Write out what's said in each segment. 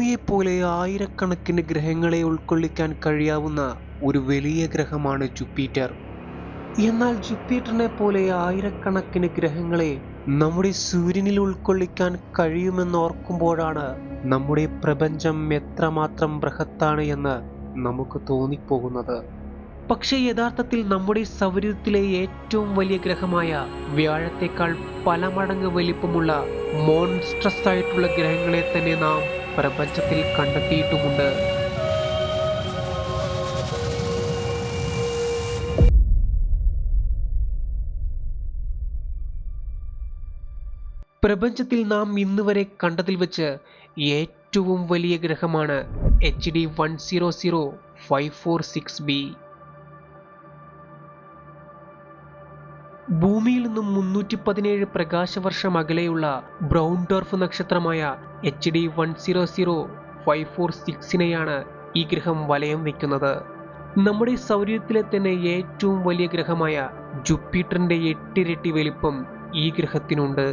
ഭൂമിയെപ്പോലെ ആയിരക്കണക്കിന് ഗ്രഹങ്ങളെ ഉൾക്കൊള്ളിക്കാൻ കഴിയാവുന്ന ഒരു വലിയ ഗ്രഹമാണ് ജുപ്പിറ്റർ. എന്നാൽ ജുപ്പിറ്ററിനെ പോലെ ആയിരക്കണക്കിന് ഗ്രഹങ്ങളെ നമ്മുടെ സൂര്യനിൽ ഉൾക്കൊള്ളിക്കാൻ കഴിയുമെന്നോർക്കുമ്പോഴാണ് നമ്മുടെ പ്രപഞ്ചം എത്രമാത്രം ബൃഹത്താണ് എന്ന് നമുക്ക് തോന്നിപ്പോകുന്നത്. പക്ഷേ യഥാർത്ഥത്തിൽ നമ്മുടെ സൗരത്തിലെ ഏറ്റവും വലിയ ഗ്രഹമായ വ്യാഴത്തേക്കാൾ പല മടങ്ങ് വലിപ്പമുള്ള മോൺസ്ട്രസ് ആയിട്ടുള്ള ഗ്രഹങ്ങളെ തന്നെ നാം പ്രപഞ്ചത്തിൽ കണ്ടെത്തിയിട്ടുമുണ്ട്. പ്രപഞ്ചത്തിൽ നാം ഇന്ന് വരെ കണ്ടതിൽ വെച്ച് ഏറ്റവും വലിയ ഗ്രഹമാണ് H D one zero zero five four six B. ഭൂമിയിൽ നിന്നും മുന്നൂറ്റി പതിനേഴ് പ്രകാശവർഷം അകലെയുള്ള brown dwarf നക്ഷത്രമായ H D one zero zero five four സിക്സിനെയാണ് ഈ ഗ്രഹം വലയം വയ്ക്കുന്നത്. നമ്മുടെ സൗരത്തിലെ തന്നെ ഏറ്റവും വലിയ ഗ്രഹമായ ജുപ്പിറ്ററിന്റെ എട്ടിരട്ടി വലിപ്പം ഈ ഗ്രഹത്തിനുണ്ട്.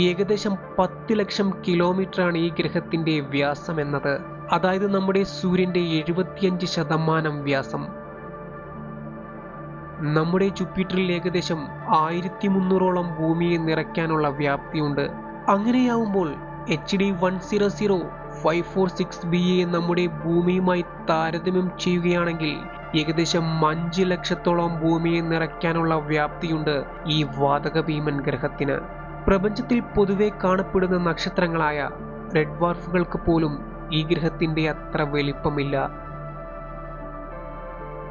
ഏകദേശം പത്ത് ലക്ഷം കിലോമീറ്ററാണ് ഈ ഗ്രഹത്തിന്റെ വ്യാസം എന്നത്. അതായത് നമ്മുടെ സൂര്യന്റെ എഴുപത്തിയഞ്ച് ശതമാനം വ്യാസം. നമ്മുടെ ജുപ്പിറ്ററിൽ ഏകദേശം ആയിരത്തി മുന്നൂറോളം ഭൂമിയെ നിറയ്ക്കാനുള്ള വ്യാപ്തിയുണ്ട്. അങ്ങനെയാവുമ്പോൾ H D one zero zero five four six B A നമ്മുടെ ഭൂമിയുമായി താരതമ്യം ചെയ്യുകയാണെങ്കിൽ ഏകദേശം അഞ്ച് ലക്ഷത്തോളം ഭൂമിയെ നിറയ്ക്കാനുള്ള വ്യാപ്തിയുണ്ട് ഈ വാതക ഭീമൻ ഗ്രഹത്തിന്. പ്രപഞ്ചത്തിൽ പൊതുവെ കാണപ്പെടുന്ന നക്ഷത്രങ്ങളായ റെഡ് വാർഫുകൾക്ക് പോലും ഈ ഗ്രഹത്തിന്റെ അത്ര വലിപ്പമില്ല.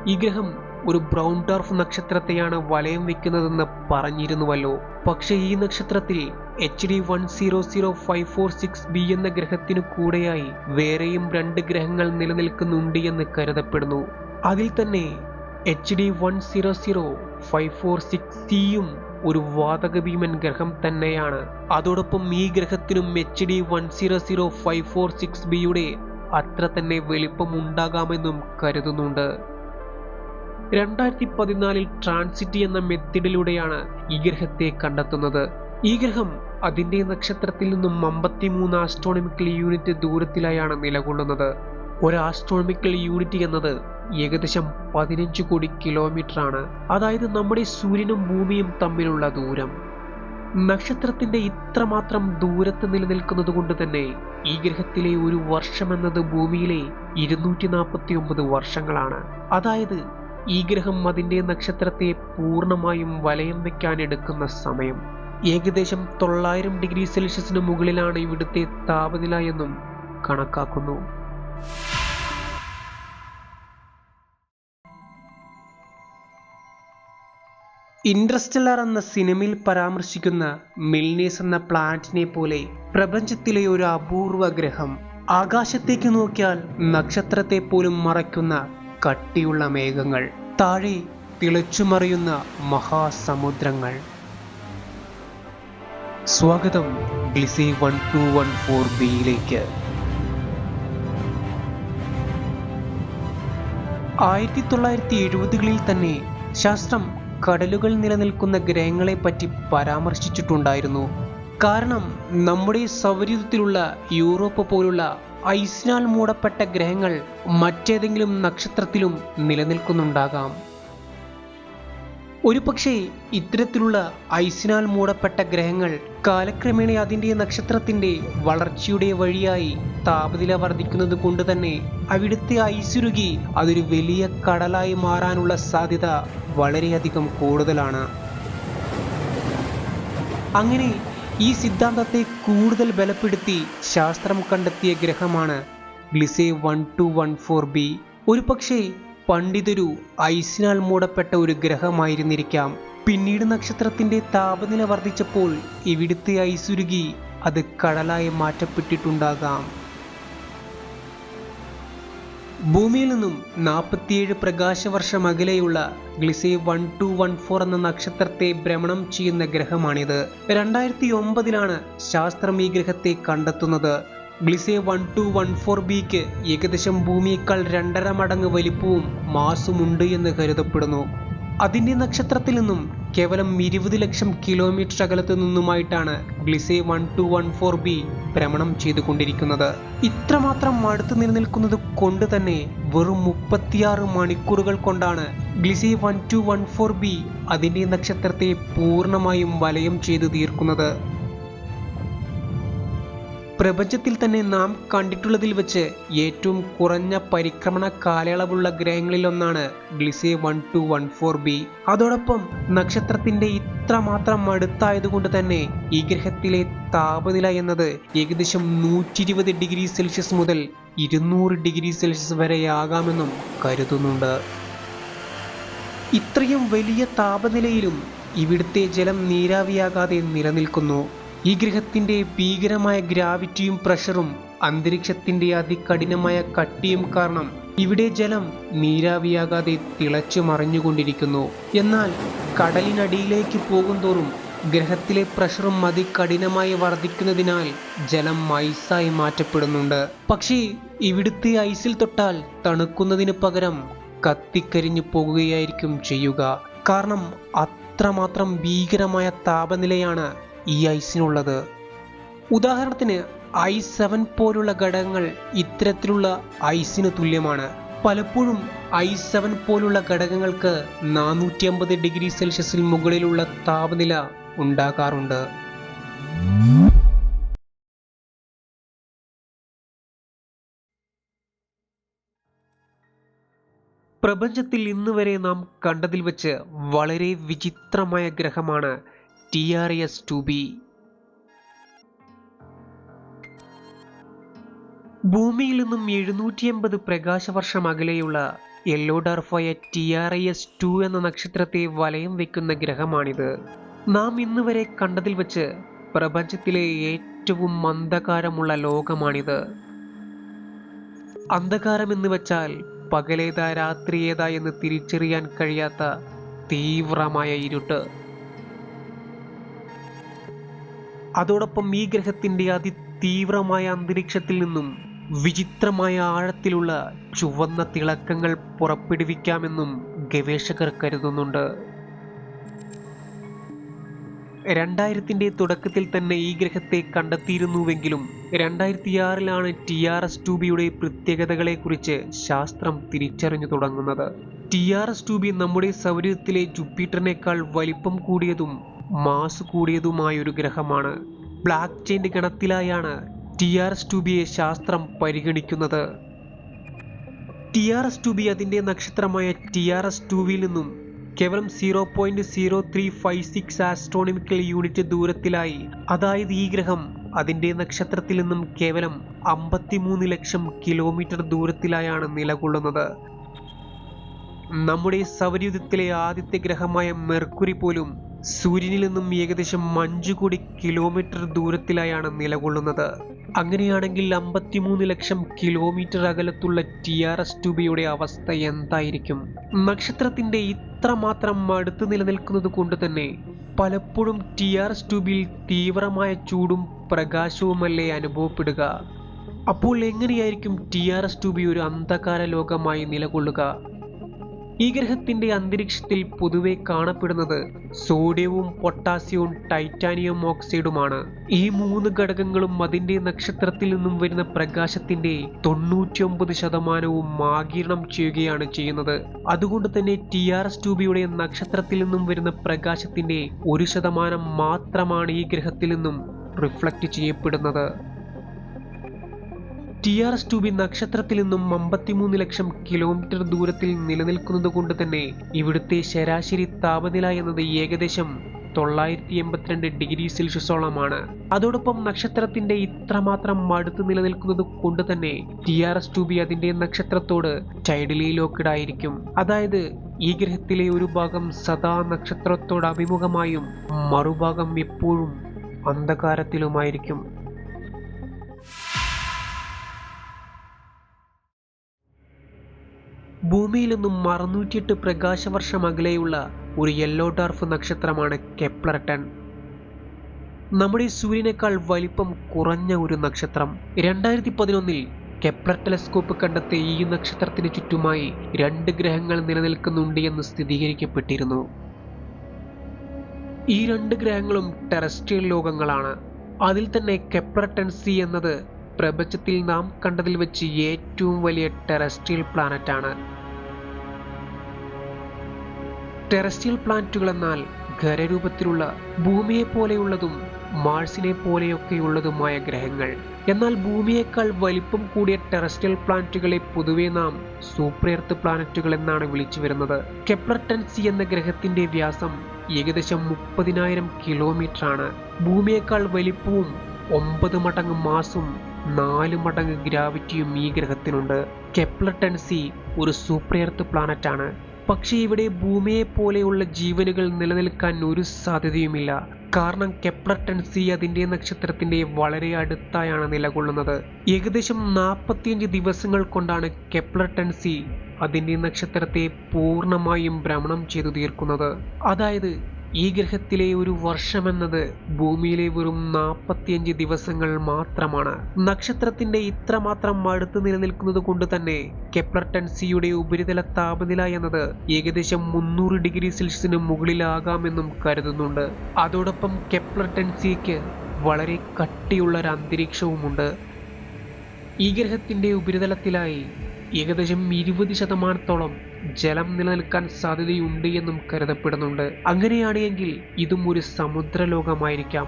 ഈ ഗ്രഹം ഒരു ബ്രൗൺ ഡാർഫ് നക്ഷത്രത്തെയാണ് വലയം വെക്കുന്നതെന്ന് പറഞ്ഞിരുന്നുവല്ലോ. പക്ഷേ ഈ നക്ഷത്രത്തിൽ H D one zero zero five four six B എന്ന ഗ്രഹത്തിനു കൂടെയായി വേറെയും രണ്ട് ഗ്രഹങ്ങൾ നിലനിൽക്കുന്നുണ്ട് എന്ന് കരുതപ്പെടുന്നു. അതിൽ തന്നെ H D one zero zero five four six സിയും ഒരു വാതക ഭീമൻ ഗ്രഹം തന്നെയാണ്. അതോടൊപ്പം ഈ ഗ്രഹത്തിനും H D one zero zero five four six ബിയുടെ അത്ര തന്നെ വലിപ്പം ഉണ്ടാകാമെന്നും കരുതുന്നുണ്ട്. രണ്ടായിരത്തി പതിനാലിൽ ട്രാൻസിറ്റ് എന്ന മെത്തഡിലൂടെയാണ് ഈ ഗ്രഹത്തെ കണ്ടെത്തുന്നത്. ഈ ഗ്രഹം അതിന്റെ നക്ഷത്രത്തിൽ നിന്നും അമ്പത്തിമൂന്ന് ആസ്ട്രോണമിക്കൽ യൂണിറ്റ് ദൂരത്തിലായാണ് നിലകൊള്ളുന്നത്. ഒരു ആസ്ട്രോണമിക്കൽ യൂണിറ്റ് എന്നത് ഏകദേശം പതിനഞ്ച് കോടി കിലോമീറ്റർ ആണ്. അതായത് നമ്മുടെ സൂര്യനും ഭൂമിയും തമ്മിലുള്ള ദൂരം. നക്ഷത്രത്തിന്റെ ഇത്രമാത്രം ദൂരത്ത് നിലനിൽക്കുന്നത് കൊണ്ട് തന്നെ ഈ ഗ്രഹത്തിലെ ഒരു വർഷം എന്നത് ഭൂമിയിലെ ഇരുന്നൂറ്റി നാൽപ്പത്തി ഒമ്പത് വർഷങ്ങളാണ്. അതായത് ഈ ഗ്രഹം അതിന്റെ നക്ഷത്രത്തെ പൂർണമായും വലയം വെക്കാൻ എടുക്കുന്ന സമയം. ഏകദേശം തൊള്ളായിരം ഡിഗ്രി സെൽഷ്യസിന് മുകളിലാണ് ഇവിടുത്തെ താപനില എന്നും കണക്കാക്കുന്നു. ഇൻട്രസ്റ്റെല്ലാർ എന്ന സിനിമയിൽ പരാമർശിക്കുന്ന മിൽനേസ് എന്ന പ്ലാനറ്റിനെ പോലെ പ്രപഞ്ചത്തിലെ ഒരു അപൂർവ ഗ്രഹം ആകാശത്തേക്ക് നോക്കിയാൽ നക്ഷത്രത്തെ പോലും മറയ്ക്കുന്ന കട്ടിയുള്ള മേഘങ്ങൾ താഴെ തിളച്ചുമറിയുന്ന മഹാസമുദ്രങ്ങൾ. സ്വാഗതം Gliese one two one four ബിയിലേക്ക്. ആയിരത്തി തൊള്ളായിരത്തി എഴുപതുകളിൽ തന്നെ ശാസ്ത്രം കടലുകൾ നിലനിൽക്കുന്ന ഗ്രഹങ്ങളെ പറ്റി പരാമർശിച്ചിട്ടുണ്ടായിരുന്നു. കാരണം നമ്മുടെ സൗരയൂഥത്തിലുള്ള യൂറോപ്പ് പോലുള്ള ഐസിനാൽ മൂടപ്പെട്ട ഗ്രഹങ്ങൾ മറ്റേതെങ്കിലും നക്ഷത്രത്തിലും നിലനിൽക്കുന്നുണ്ടാകാം. ഒരുപക്ഷെ ഇത്തരത്തിലുള്ള ഐസിനാൽ മൂടപ്പെട്ട ഗ്രഹങ്ങൾ കാലക്രമേണ അതിന്റെ നക്ഷത്രത്തിന്റെ വളർച്ചയുടെ വഴിയായി താപനില വർദ്ധിക്കുന്നത് കൊണ്ട് തന്നെ അവിടുത്തെ ഐസുരുകി അതൊരു വലിയ കടലായി മാറാനുള്ള സാധ്യത വളരെയധികം കൂടുതലാണ്. അങ്ങനെ ഈ സിദ്ധാന്തത്തെ കൂടുതൽ ബലപ്പെടുത്തി ശാസ്ത്രം കണ്ടെത്തിയ ഗ്രഹമാണ് Gliese one two one four B. ഒരു പക്ഷേ പണ്ഡിതരു ഐസിനാൽ മൂടപ്പെട്ട ഒരു ഗ്രഹമായിരുന്നിരിക്കാം. പിന്നീട് നക്ഷത്രത്തിന്റെ താപനില വർദ്ധിച്ചപ്പോൾ ഇവിടുത്തെ ഐസുരുകി അത് കടലായി മാറ്റപ്പെട്ടിട്ടുണ്ടാകാം. ഭൂമിയിൽ നിന്നും നാൽപ്പത്തിയേഴ് പ്രകാശവർഷം അകലെയുള്ള Gliese one two one four എന്ന നക്ഷത്രത്തെ ഭ്രമണം ചെയ്യുന്ന ഗ്രഹമാണിത്. രണ്ടായിരത്തി ഒമ്പതിലാണ് ശാസ്ത്രം ഈ ഗ്രഹത്തെ കണ്ടെത്തുന്നത്. Gliese one two one four ബിക്ക് ഏകദേശം ഭൂമിയേക്കാൾ രണ്ടര മടങ്ങ് വലിപ്പവും മാസുമുണ്ട് എന്ന് കരുതപ്പെടുന്നു. അതിന്റെ നക്ഷത്രത്തിൽ നിന്നും കേവലം ഇരുപത് ലക്ഷം കിലോമീറ്റർ അകലത്ത് നിന്നുമായിട്ടാണ് Gliese one two one four B ഭ്രമണം ചെയ്തുകൊണ്ടിരിക്കുന്നത്. ഇത്രമാത്രം അടുത്ത് നിലനിൽക്കുന്നത് കൊണ്ട് തന്നെ വെറും മുപ്പത്തിയാറ് മണിക്കൂറുകൾ കൊണ്ടാണ് Gliese one two one four B അതിന്റെ നക്ഷത്രത്തെ പൂർണമായും വലയം ചെയ്തു തീർക്കുന്നത്. പ്രപഞ്ചത്തിൽ തന്നെ നാം കണ്ടിട്ടുള്ളതിൽ വെച്ച് ഏറ്റവും കുറഞ്ഞ പരിക്രമണ കാലയളവുള്ള ഗ്രഹങ്ങളിലൊന്നാണ് Gliese one two one four B. അതോടൊപ്പം നക്ഷത്രത്തിന്റെ ഇത്രമാത്രം അടുത്തായതുകൊണ്ട് തന്നെ ഈ ഗ്രഹത്തിലെ താപനില എന്നത് ഏകദേശം നൂറ്റി ഇരുപത് ഡിഗ്രി സെൽഷ്യസ് മുതൽ ഇരുന്നൂറ് ഡിഗ്രി സെൽഷ്യസ് വരെയാകാമെന്നും കരുതുന്നുണ്ട്. ഇത്രയും വലിയ താപനിലയിലും ഇവിടുത്തെ ജലം നീരാവിയാകാതെ നിലനിൽക്കുന്നു. ഈ ഗ്രഹത്തിന്റെ ഭീകരമായ ഗ്രാവിറ്റിയും പ്രഷറും അന്തരീക്ഷത്തിന്റെ അതികഠിനമായ കട്ടിയും കാരണം ഇവിടെ ജലം നീരാവിയാകാതെ തിളച്ചു മറിഞ്ഞുകൊണ്ടിരിക്കുന്നു. എന്നാൽ കടലിനടിയിലേക്ക് പോകുന്തോറും ഗ്രഹത്തിലെ പ്രഷറും അതികഠിനമായി വർദ്ധിക്കുന്നതിനാൽ ജലം ഐസായി മാറ്റപ്പെടുന്നുണ്ട്. പക്ഷേ ഇവിടുത്തെ ഐസിൽ തൊട്ടാൽ തണുക്കുന്നതിന് പകരം കത്തിക്കരിഞ്ഞു പോകുകയായിരിക്കും ചെയ്യുക. കാരണം അത്രമാത്രം ഭീകരമായ താപനിലയാണ് ഈ ഐസിനുള്ളത്. ഉദാഹരണത്തിന് ഐ സെവൻ പോലുള്ള ഘടകങ്ങൾ ഇത്തരത്തിലുള്ള ഐസിന് തുല്യമാണ്. പലപ്പോഴും ഐ സെവൻ പോലുള്ള ഘടകങ്ങൾക്ക് നാനൂറ്റി അമ്പത് ഡിഗ്രി സെൽഷ്യസിൽ മുകളിലുള്ള താപനില ഉണ്ടാകാറുണ്ട് പ്രപഞ്ചത്തിൽ ഇന്നുവരെ നാം കണ്ടതിൽ വെച്ച് വളരെ വിചിത്രമായ ഗ്രഹമാണ് T R S two B ഭൂമിയിൽ നിന്നും എഴുന്നൂറ്റി എൺപത് പ്രകാശവർഷം അകലെയുള്ള യെല്ലോ ഡർഫായ ടി ആർ എസ് ടു എന്ന നക്ഷത്രത്തെ വലയം വെക്കുന്ന ഗ്രഹമാണിത്. നാം ഇന്ന് വരെ കണ്ടതിൽ വെച്ച് പ്രപഞ്ചത്തിലെ ഏറ്റവും മന്ദകാരമുള്ള ലോകമാണിത്. അന്ധകാരം എന്ന് വെച്ചാൽ പകലേതാ രാത്രിയേതാ എന്ന് തിരിച്ചറിയാൻ കഴിയാത്ത തീവ്രമായ ഇരുട്ട്. അതോടൊപ്പം ഈ ഗ്രഹത്തിന്റെ അതിതീവ്രമായ അന്തരീക്ഷത്തിൽ നിന്നും വിചിത്രമായ ആഴത്തിലുള്ള ചുവന്ന തിളക്കങ്ങൾ പുറപ്പെടുവിക്കാമെന്നും ഗവേഷകർ കരുതുന്നുണ്ട്. രണ്ടായിരത്തിന്റെ തുടക്കത്തിൽ തന്നെ ഈ ഗ്രഹത്തെ കണ്ടെത്തിയിരുന്നുവെങ്കിലും രണ്ടായിരത്തി ആറിലാണ് ടി ആർ എസ് ടൂബിയുടെ പ്രത്യേകതകളെക്കുറിച്ച് ശാസ്ത്രം തിരിച്ചറിഞ്ഞു തുടങ്ങുന്നത്. ടി ആർ എസ് ടൂബി നമ്മുടെ സൗരത്തിലെ ജുപ്പിറ്ററിനേക്കാൾ വലിപ്പം കൂടിയതും മാസ് കൂടിയതുമായൊരു ഗ്രഹമാണ്. ബ്ലാക്ക് ചെയിന്റെ ഗണത്തിലായാണ് ടി ആർ എസ് ടുബിയെ ശാസ്ത്രം പരിഗണിക്കുന്നത്. T R S two B അതിന്റെ നക്ഷത്രമായ ടി ആർ എസ് ടുവിൽ നിന്നും കേവലം zero point zero three five six astronomical unit ദൂരത്തിലായി. അതായത് ഈ ഗ്രഹം അതിന്റെ നക്ഷത്രത്തിൽ നിന്നും കേവലം അമ്പത്തിമൂന്ന് ലക്ഷം കിലോമീറ്റർ ദൂരത്തിലായാണ് നിലകൊള്ളുന്നത്. നമ്മുടെ സൗരയൂഥത്തിലെ ആദ്യത്തെ ഗ്രഹമായ മെർക്കുറി പോലും സൂര്യനിൽ നിന്നും ഏകദേശം അഞ്ചു കോടി കിലോമീറ്റർ ദൂരത്തിലായാണ് നിലകൊള്ളുന്നത്. അങ്ങനെയാണെങ്കിൽ അമ്പത്തിമൂന്ന് ലക്ഷം കിലോമീറ്റർ അകലത്തുള്ള ടി ആർ എസ് ടുബിയുടെ അവസ്ഥ എന്തായിരിക്കും? നക്ഷത്രത്തിന്റെ ഇത്രമാത്രം അടുത്ത് നിലനിൽക്കുന്നത് കൊണ്ട് തന്നെ പലപ്പോഴും ടി ആർ എസ് ട്യൂബിൽ തീവ്രമായ ചൂടും പ്രകാശവുമല്ലേ അനുഭവപ്പെടുക? അപ്പോൾ എങ്ങനെയായിരിക്കും ടി ആർ എസ് ട്യൂബി ഒരു അന്ധകാര ലോകമായി നിലകൊള്ളുക? ഈ ഗ്രഹത്തിന്റെ അന്തരീക്ഷത്തിൽ പൊതുവെ കാണപ്പെടുന്നത് സോഡിയവും പൊട്ടാസ്യവും ടൈറ്റാനിയം ഓക്സൈഡുമാണ് ഈ മൂന്ന് ഘടകങ്ങളും അതിന്റെ നക്ഷത്രത്തിൽ നിന്നും വരുന്ന പ്രകാശത്തിന്റെ തൊണ്ണൂറ്റിയൊമ്പത് ശതമാനവും ആഗിരണം ചെയ്യുകയാണ് ചെയ്യുന്നത്. അതുകൊണ്ട് തന്നെ ടി ആർ എസ് ടൂബിയുടെ നക്ഷത്രത്തിൽ നിന്നും വരുന്ന പ്രകാശത്തിന്റെ ഒരു ശതമാനം മാത്രമാണ് ഈ ഗ്രഹത്തിൽ നിന്നും റിഫ്ലക്റ്റ് ചെയ്യപ്പെടുന്നത്. ടി ആർ എസ് ടൂബി നക്ഷത്രത്തിൽ നിന്നും അമ്പത്തിമൂന്ന് ലക്ഷം കിലോമീറ്റർ ദൂരത്തിൽ നിലനിൽക്കുന്നത് കൊണ്ട് തന്നെ ഇവിടുത്തെ ശരാശരി താപനില എന്നത് ഏകദേശം തൊള്ളായിരത്തി എൺപത്തിരണ്ട് ഡിഗ്രി സെൽഷ്യസോളമാണ്. അതോടൊപ്പം നക്ഷത്രത്തിന്റെ ഇത്രമാത്രം അടുത്ത് നിലനിൽക്കുന്നത് കൊണ്ട് തന്നെ ടി ആർ എസ് ടൂബി അതിന്റെ നക്ഷത്രത്തോട് ചൈഡിലി ലോക്കഡ് ആയിരിക്കും അതായത് ഈ ഗ്രഹത്തിലെ ഒരു ഭാഗം സദാ നക്ഷത്രത്തോട് അഭിമുഖമായും മറുഭാഗം എപ്പോഴും അന്ധകാരത്തിലുമായിരിക്കും. ഭൂമിയിൽ നിന്നും അറുന്നൂറ്റിയെട്ട് പ്രകാശവർഷം അകലെയുള്ള ഒരു യെല്ലോ ഡാർഫ് നക്ഷത്രമാണ് കെപ്ലർ ടെൻ നമ്മുടെ സൂര്യനേക്കാൾ വലിപ്പം കുറഞ്ഞ ഒരു നക്ഷത്രം. രണ്ടായിരത്തി പതിനൊന്നിൽ കെപ്ലർ ടെലസ്കോപ്പ് കണ്ടെത്തിയ ഈ നക്ഷത്രത്തിന് ചുറ്റുമായി രണ്ട് ഗ്രഹങ്ങൾ നിലനിൽക്കുന്നുണ്ട് എന്ന് സ്ഥിരീകരിക്കപ്പെട്ടിരുന്നു. ഈ രണ്ട് ഗ്രഹങ്ങളും ടെറസ്ട്രിയൽ ലോകങ്ങളാണ്. അതിൽ തന്നെ കെപ്ലർ ടെൻ സി എന്നത് പ്രപഞ്ചത്തിൽ നാം കണ്ടതിൽ വെച്ച് ഏറ്റവും വലിയ ടെറസ്ട്രിയൽ പ്ലാനറ്റാണ്. ടെറസ്ട്രിയൽ പ്ലാനറ്റുകൾ എന്നാൽ ഖരരൂപത്തിലുള്ള ഭൂമിയെ പോലെയുള്ളതും മാഴ്സിനെ പോലെയൊക്കെയുള്ളതുമായ ഗ്രഹങ്ങൾ. എന്നാൽ ഭൂമിയേക്കാൾ വലിപ്പം കൂടിയ ടെറസ്ട്രിയൽ പ്ലാനറ്റുകളെ പൊതുവെ നാം സൂപ്പർ എർത്ത് പ്ലാനറ്റുകൾ എന്നാണ് വിളിച്ചു വരുന്നത് കെപ്ലർ ടെൻ സി എന്ന ഗ്രഹത്തിന്റെ വ്യാസം ഏകദേശം മുപ്പതിനായിരം കിലോമീറ്റർ ആണ് ഭൂമിയേക്കാൾ വലിപ്പവും ഒമ്പത് മടങ്ങ് മാസും നാല് മടങ്ങ് ഗ്രാവിറ്റിയും ഈ ഗ്രഹത്തിനുണ്ട്. കെപ്ലർ ടെൻ സി ഒരു സൂപ്പർ എർത്ത് പ്ലാനറ്റ് ആണ് പക്ഷേ ഇവിടെ ഭൂമിയെ പോലെയുള്ള ജീവനുകൾ നിലനിൽക്കാൻ ഒരു സാധ്യതയുമില്ല. കാരണം കെപ്ലർ ടെൻ സി അതിന്റെ നക്ഷത്രത്തിന്റെ വളരെ അടുത്തായാണ് നിലകൊള്ളുന്നത്. ഏകദേശം നാൽപ്പത്തിയഞ്ച് ദിവസങ്ങൾ കൊണ്ടാണ് കെപ്ലർ ടെൻ സി അതിന്റെ നക്ഷത്രത്തെ പൂർണമായും ഭ്രമണം ചെയ്തു തീർക്കുന്നത്. അതായത് ഈ ഗ്രഹത്തിലെ ഒരു വർഷമെന്നത് ഭൂമിയിലെ വെറും നാൽപ്പത്തിയഞ്ച് ദിവസങ്ങൾ മാത്രമാണ്. നക്ഷത്രത്തിന്റെ ഇത്രമാത്രം അടുത്ത് നിലനിൽക്കുന്നത് കൊണ്ട് തന്നെ കെപ്ലർ ടെൻസിയുടെ ഉപരിതല താപനില എന്നത് ഏകദേശം മുന്നൂറ് ഡിഗ്രി സെൽഷ്യസിന് മുകളിലാകാമെന്നും കരുതുന്നുണ്ട്. അതോടൊപ്പം കെപ്ലർ ടെൻസിക്ക് വളരെ കട്ടിയുള്ള ഒരു അന്തരീക്ഷവുമുണ്ട്. ഈ ഗ്രഹത്തിന്റെ ഉപരിതലത്തിലായി ഏകദേശം ഇരുപത് ശതമാനത്തോളം ജലം നിലനിൽക്കാൻ സാധ്യതയുണ്ട് എന്നും കരുതപ്പെടുന്നുണ്ട്. അങ്ങനെയാണെങ്കിൽ ഇതും ഒരു സമുദ്രലോകമായിരിക്കാം.